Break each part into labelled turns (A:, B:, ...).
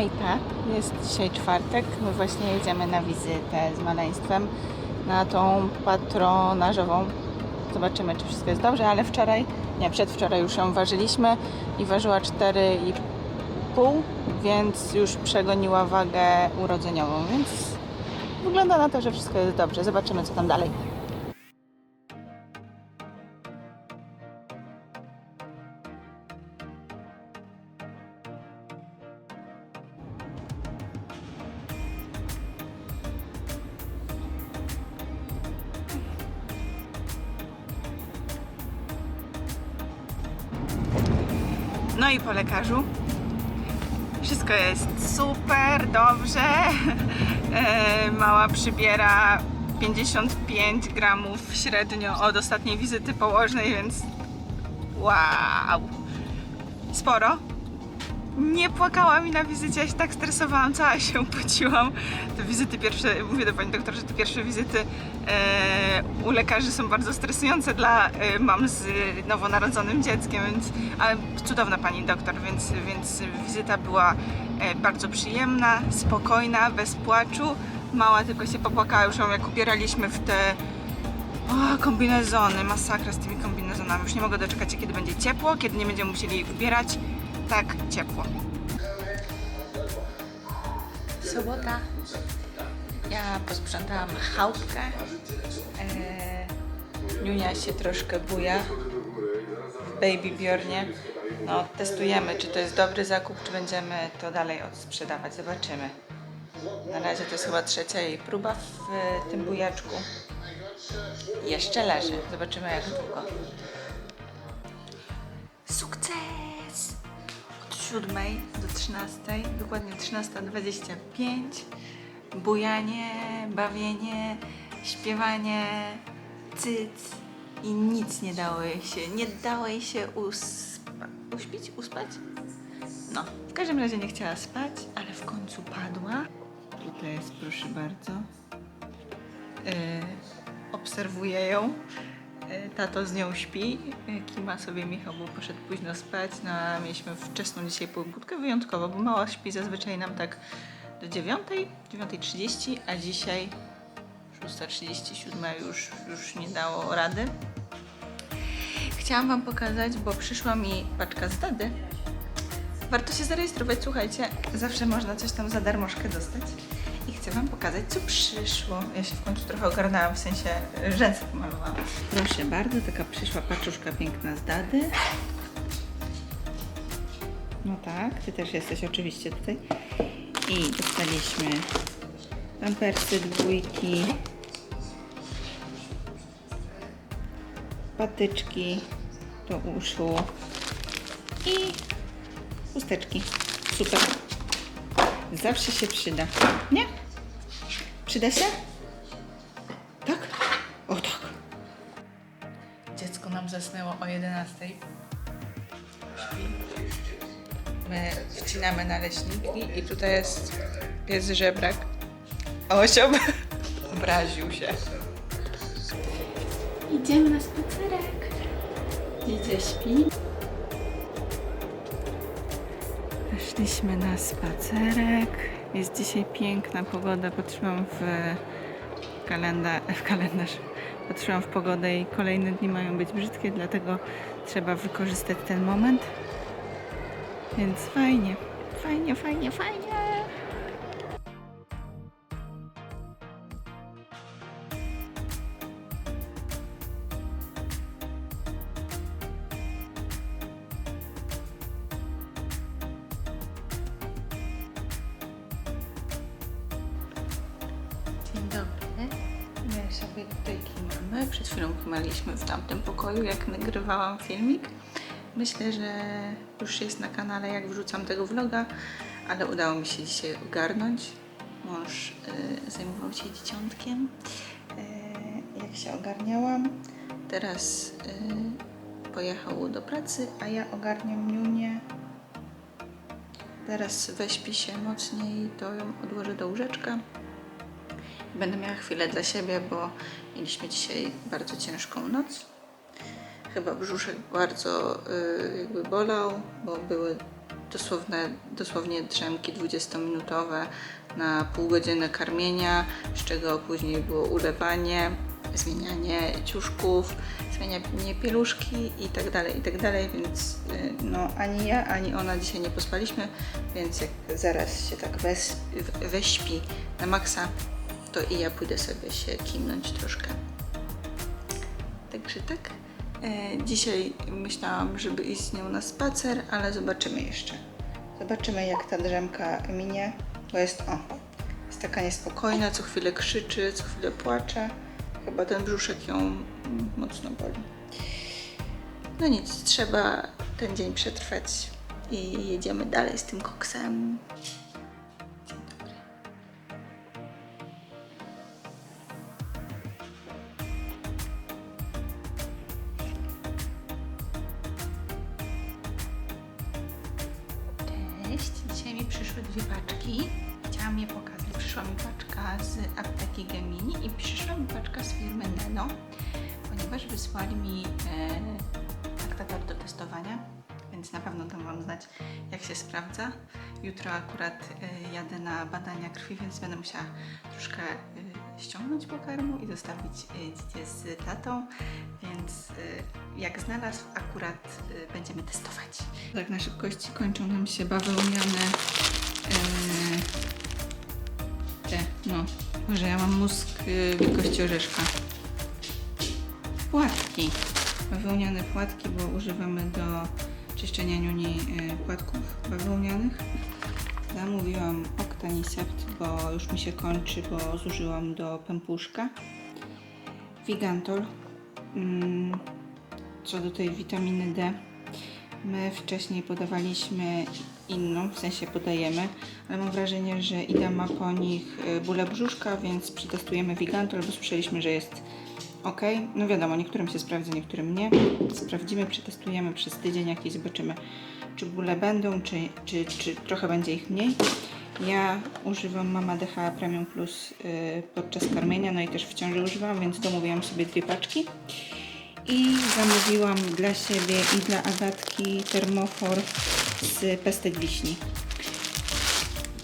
A: Hejka, jest dzisiaj czwartek. My właśnie jedziemy na wizytę z maleństwem na tą patronażową. Zobaczymy, czy wszystko jest dobrze, ale wczoraj, nie, przedwczoraj już ją ważyliśmy i ważyła 4,5, więc już przegoniła wagę urodzeniową, więc wygląda na to, że wszystko jest dobrze. Zobaczymy, co tam dalej. I po lekarzu. Wszystko jest super, dobrze. E, mała przybiera 55 gramów średnio od ostatniej wizyty położnej, więc wow. Sporo. Nie płakała mi na wizycie, ja się tak stresowałam, cała się pociłam. Te wizyty pierwsze, mówię do pani doktor, że te pierwsze wizyty e, u lekarzy są bardzo stresujące dla e, mam z nowonarodzonym dzieckiem, więc, ale cudowna pani doktor, więc, więc wizyta była e, bardzo przyjemna, spokojna, bez płaczu. Mała tylko się popłakała już jak ubieraliśmy w te o, kombinezony, masakra z tymi kombinezonami. Już nie mogę doczekać się, kiedy będzie ciepło, kiedy nie będziemy musieli ubierać. Tak, ciepło. Sobota. Ja posprzątałam chałupkę. Eee, Niunia się troszkę buja w Baby Bjornie. No, testujemy, czy to jest dobry zakup, czy będziemy to dalej odsprzedawać. Zobaczymy. Na razie to jest chyba trzecia jej próba w e, tym bujaczku. Jeszcze leży. Zobaczymy jak długo. Sukces! Od 7 do 13, dokładnie 13.25. Bujanie, bawienie, śpiewanie, cyc i nic nie dało jej się, nie dało jej się uspa- uśpić, uspać? No, w każdym razie nie chciała spać, ale w końcu padła. Tutaj jest, proszę bardzo. Yy, obserwuję ją. Yy, Tato z nią śpi. Yy, Kima sobie Michał, bo poszedł późno spać. No, a mieliśmy wczesną dzisiaj pobudkę wyjątkowo, bo mała śpi zazwyczaj nam tak do 9, 9.30, a dzisiaj 6.37 już, już nie dało rady. Chciałam Wam pokazać, bo przyszła mi paczka z Dady. Warto się zarejestrować, słuchajcie, zawsze można coś tam za darmożkę dostać. Chcę Wam pokazać, co przyszło. Ja się w końcu trochę ogarnęłam, w sensie rzęsy pomalowałam. Proszę bardzo, taka przyszła paczuszka piękna z Dady. No tak, Ty też jesteś oczywiście tutaj. I dostaliśmy pampersy, dwójki, patyczki do uszu i chusteczki. Super. Zawsze się przyda. Nie? Przyda się? Tak? O tak. Dziecko nam zasnęło o 11. Śpi. My wcinamy naleśniki i tutaj jest pies żebrak. Osiob obraził się. Idziemy na spacerek. Dzidzie śpi. Weszliśmy na spacerek. Jest dzisiaj piękna pogoda. Patrzyłam w kalendarz, w kalendarz. Patrzyłam w pogodę i kolejne dni mają być brzydkie, dlatego trzeba wykorzystać ten moment. Więc fajnie, fajnie, fajnie, fajnie. Sobie tutaj kimamy. Przed chwilą kimaliśmy w tamtym pokoju, jak nagrywałam filmik. Myślę, że już jest na kanale, jak wrzucam tego vloga, ale udało mi się dzisiaj ogarnąć. Mąż y, zajmował się dzieciątkiem. Y, jak się ogarniałam, teraz y, pojechał do pracy, a ja ogarniam Niunię. Teraz weźpi się mocniej, to ją odłożę do łóżeczka. Będę miała chwilę dla siebie, bo mieliśmy dzisiaj bardzo ciężką noc. Chyba brzuszek bardzo y, jakby bolał, bo były dosłowne, dosłownie drzemki 20-minutowe na pół godziny karmienia, z czego później było ulewanie, zmienianie ciuszków, zmienianie pieluszki i tak dalej, i tak dalej, więc y, no ani ja, ani ona dzisiaj nie pospaliśmy, więc jak zaraz się tak wes, w- weśpi na maksa, to i ja pójdę sobie się kimnąć troszkę. Także tak. E, dzisiaj myślałam, żeby iść z nią na spacer, ale zobaczymy jeszcze. Zobaczymy, jak ta drzemka minie, bo jest o, jest taka niespokojna, co chwilę krzyczy, co chwilę płacze. Chyba ten brzuszek ją mocno boli. No nic, trzeba ten dzień przetrwać i jedziemy dalej z tym koksem. Wysłali mi e, laktator do testowania, więc na pewno dam Wam znać, jak się sprawdza. Jutro akurat e, jadę na badania krwi, więc będę musiała troszkę e, ściągnąć pokarmu i zostawić dziecię z tatą, więc jak znalazł, akurat będziemy testować. Tak na szybkości kończą nam się bawełniane te, no, że ja mam mózg wielkości orzeszka. Płatki. Bawełniane płatki, bo używamy do czyszczenia niuni e, płatków bawełnianych. Zamówiłam Octanisept, bo już mi się kończy, bo zużyłam do pępuszka. Vigantol. Mm, co do tej witaminy D, my wcześniej podawaliśmy inną, w sensie podajemy, ale mam wrażenie, że Ida ma po nich y, bóle brzuszka, więc przetestujemy Vigantol, bo słyszeliśmy, że jest ok. No wiadomo, niektórym się sprawdza, niektórym nie. Sprawdzimy, przetestujemy przez tydzień jakiś, zobaczymy, czy bóle będą, czy, czy, czy trochę będzie ich mniej. Ja używam Mama DH Premium Plus y, podczas karmienia, no i też w ciąży używam, więc domówiłam sobie dwie paczki. I zamówiłam dla siebie i dla Agatki termofor z pestek wiśni.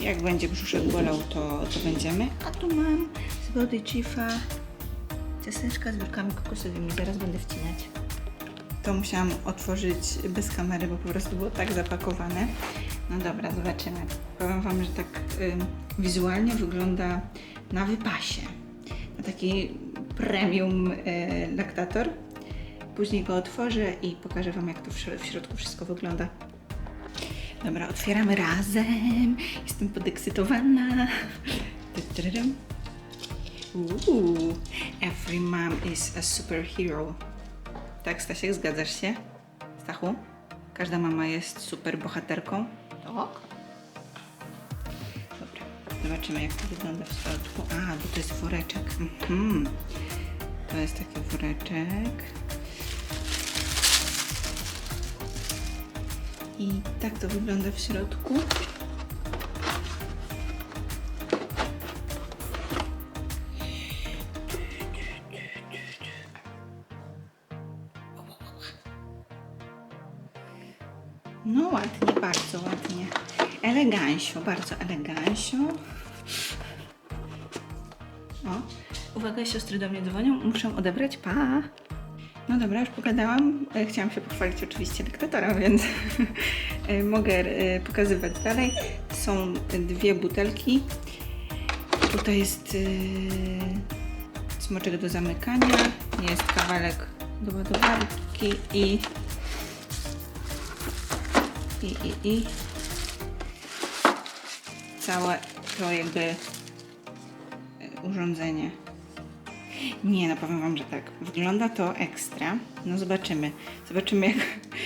A: Jak będzie brzuszek bolał, to, to będziemy. A tu mam z Body Chiefa ciasteczka z biurkami kokosowymi. Zaraz będę wcinać. To musiałam otworzyć bez kamery, bo po prostu było tak zapakowane. No dobra, zobaczymy. Powiem Wam, że tak ym, wizualnie wygląda na wypasie. Na taki premium y, laktator. Później go otworzę i pokażę Wam, jak to w środku wszystko wygląda. Dobra, otwieramy razem. Jestem podekscytowana. Uuu, every mom is a superhero. Tak, Stasiek, zgadzasz się? Stachu? Każda mama jest super bohaterką. Tak. Dobra, zobaczymy jak to wygląda w środku. A, bo to jest woreczek. Mhm. To jest taki woreczek. I tak to wygląda w środku. Elegancio, bardzo elegancio. O, uwaga, siostry do mnie dzwonią, muszę odebrać, pa! No dobra, już pogadałam. E, Chciałam się pochwalić oczywiście dyktatora, więc e, mogę e, pokazywać dalej. Są dwie butelki. Tutaj jest smoczek do zamykania, jest kawałek do ładowarki i i, i, i całe to jakby e, urządzenie. Nie, no powiem Wam, że tak. Wygląda to ekstra. No zobaczymy. Zobaczymy,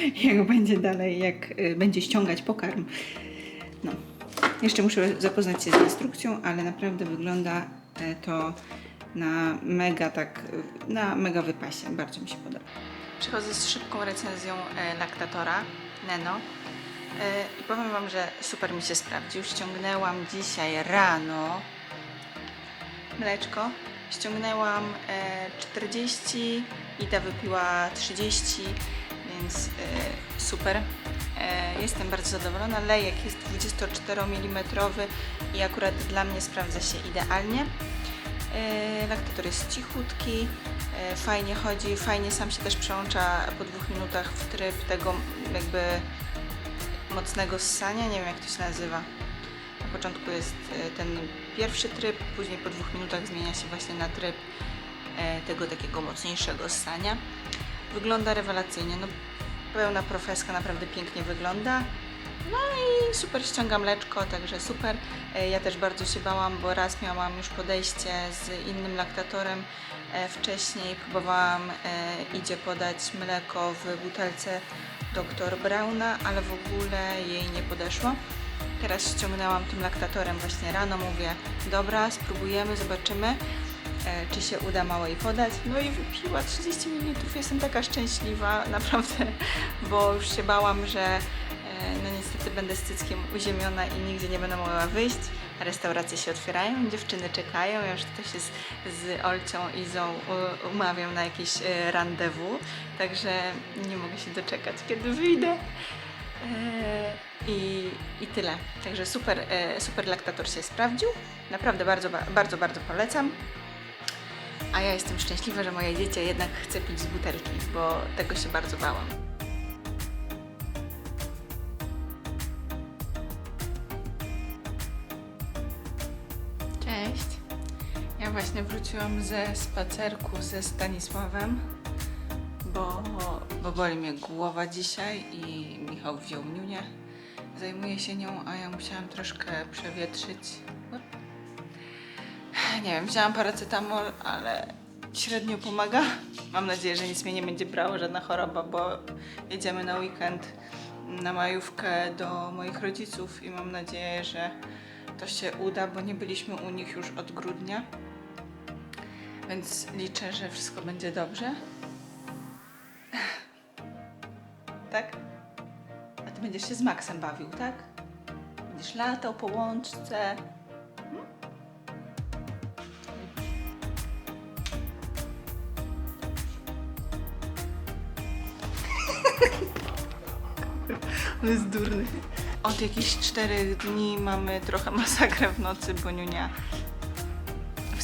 A: jak, jak będzie dalej, jak y, będzie ściągać pokarm. No. Jeszcze muszę zapoznać się z instrukcją, ale naprawdę wygląda e, to na mega tak, na mega wypasie. Bardzo mi się podoba. Przychodzę z szybką recenzją e, laktatora Neno. E, I powiem Wam, że super mi się sprawdził. Ściągnęłam dzisiaj rano mleczko. Ściągnęłam e, 40, Ida wypiła 30, więc e, super. Jestem bardzo zadowolona. Lejek jest 24 mm i akurat dla mnie sprawdza się idealnie. Laktator jest cichutki, fajnie chodzi, fajnie sam się też przełącza po dwóch minutach w tryb tego jakby mocnego ssania, nie wiem jak to się nazywa. Na początku jest e, ten pierwszy tryb, później po dwóch minutach zmienia się właśnie na tryb e, tego takiego mocniejszego ssania. Wygląda rewelacyjnie, no pełna profeska, naprawdę pięknie wygląda. No i super ściąga mleczko, także super. E, Ja też bardzo się bałam, bo raz miałam już podejście z innym laktatorem wcześniej. Próbowałam, idzie podać mleko w butelce Dr. Brauna, ale w ogóle jej nie podeszło. Teraz ściągnęłam tym laktatorem właśnie rano, mówię, dobra, spróbujemy, zobaczymy, e, czy się uda małej podać. No i wypiła 30 ml, jestem taka szczęśliwa, naprawdę, bo już się bałam, że e, no niestety będę z cyckiem uziemiona i nigdzie nie będę mogła wyjść. Restauracje się otwierają, dziewczyny czekają, ja już tutaj się z, z Olcią i Zą u- umawiam na jakieś e, rendezvous, także nie mogę się doczekać, kiedy wyjdę. E, I, I tyle. Także super, e, super laktator się sprawdził. Naprawdę bardzo, ba- bardzo, bardzo polecam. A ja jestem szczęśliwa, że moje dziecię jednak chce pić z butelki, bo tego się bardzo bałam. Właśnie wróciłam ze spacerku ze Stanisławem, bo, bo boli mnie głowa dzisiaj i Michał wziął niunię. Zajmuje się nią, a ja musiałam troszkę przewietrzyć. Nie wiem, wzięłam paracetamol, ale średnio pomaga. Mam nadzieję, że nic mnie nie będzie brało, żadna choroba, bo jedziemy na weekend na majówkę do moich rodziców i mam nadzieję, że to się uda, bo nie byliśmy u nich już od grudnia. Więc liczę, że wszystko będzie dobrze. Tak? A ty będziesz się z Maxem bawił, tak? Będziesz latał po łączce. Hmm? On jest durny. Od jakichś czterech dni mamy trochę masakrę w nocy, bo Niunia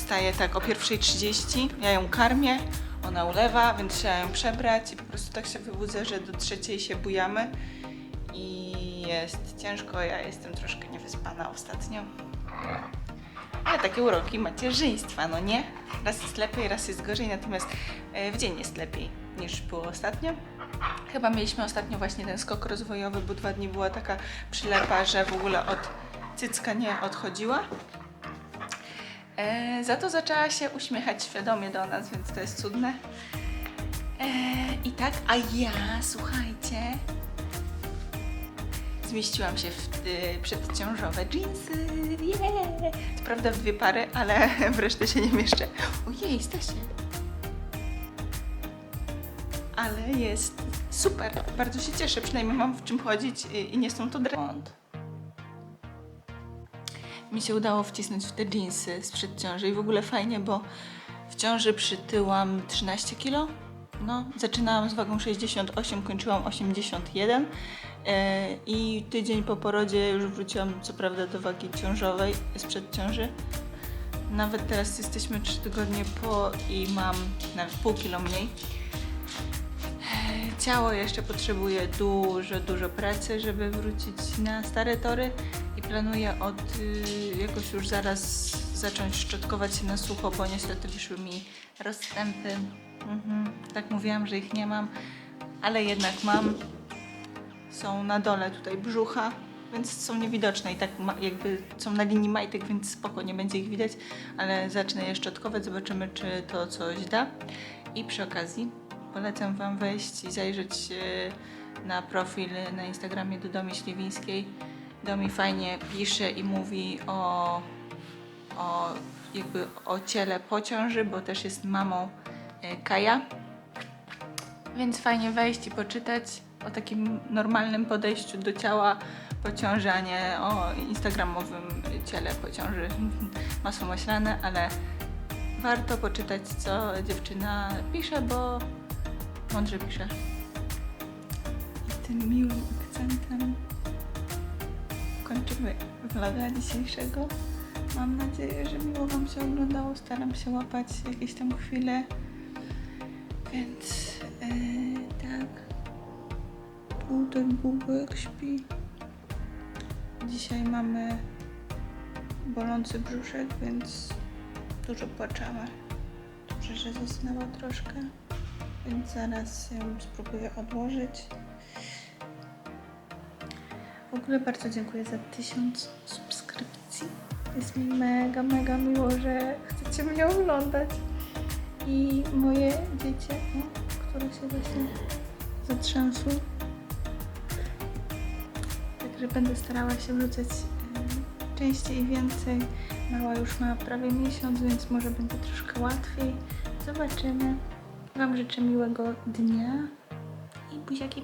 A: wstaje tak o 1.30, ja ją karmię, ona ulewa, więc trzeba ją przebrać i po prostu tak się wybudzę, że do trzeciej się bujamy i jest ciężko, ja jestem troszkę niewyspana ostatnio. Ale takie uroki macierzyństwa, no nie? Raz jest lepiej, raz jest gorzej, natomiast e, w dzień jest lepiej niż było ostatnio. Chyba mieliśmy ostatnio właśnie ten skok rozwojowy, bo dwa dni była taka przylepa, że w ogóle od cycka nie odchodziła. E, za to zaczęła się uśmiechać świadomie do nas, więc to jest cudne. E, I tak, a ja, słuchajcie, zmieściłam się w y, przedciążowe jeansy. Yeah! Co prawda w dwie pary, ale w resztę się nie mieszczę. Ojej, Stasie. Ale jest super. Bardzo się cieszę. Przynajmniej mam w czym chodzić i, i nie są to dręd. Mi się udało wcisnąć w te jeansy sprzed ciąży i w ogóle fajnie, bo w ciąży przytyłam 13 kg. No, zaczynałam z wagą 68, kończyłam 81 e, i tydzień po porodzie już wróciłam co prawda do wagi ciążowej sprzed ciąży. Nawet teraz jesteśmy 3 tygodnie po i mam nawet pół kilo mniej. Ciało jeszcze potrzebuje dużo, dużo pracy, żeby wrócić na stare tory planuję od y, jakoś już zaraz zacząć szczotkować się na sucho, bo niestety wyszły mi rozstępy. Mhm. Tak mówiłam, że ich nie mam, ale jednak mam. Są na dole tutaj brzucha, więc są niewidoczne i tak jakby są na linii majtek, więc spoko, nie będzie ich widać, ale zacznę je szczotkować, zobaczymy czy to coś da. I przy okazji polecam Wam wejść i zajrzeć na profil na Instagramie do Domi Śliwińskiej. Domi fajnie pisze i mówi o, o jakby o ciele po ciąży, bo też jest mamą e, Kaja. Więc fajnie wejść i poczytać o takim normalnym podejściu do ciała po ciąży, a nie o instagramowym ciele po ciąży. Masło maślane, ale warto poczytać, co dziewczyna pisze, bo mądrze pisze. tym miłym akcentem kończymy vloga dzisiejszego. Mam nadzieję, że miło Wam się oglądało. Staram się łapać jakieś tam chwile. Więc yy, tak. Bułtek bubek śpi. Dzisiaj mamy bolący brzuszek, więc dużo płaczamy. Dobrze, że zasnęła troszkę, więc zaraz ją spróbuję odłożyć. W ogóle bardzo dziękuję za tysiąc subskrypcji. Jest mi mega, mega miło, że chcecie mnie oglądać. I moje dziecię, które się właśnie zatrzęsły. Także będę starała się wrzucać e, częściej i więcej. Mała już ma prawie miesiąc, więc może będzie troszkę łatwiej. Zobaczymy. Wam życzę miłego dnia i buziaki.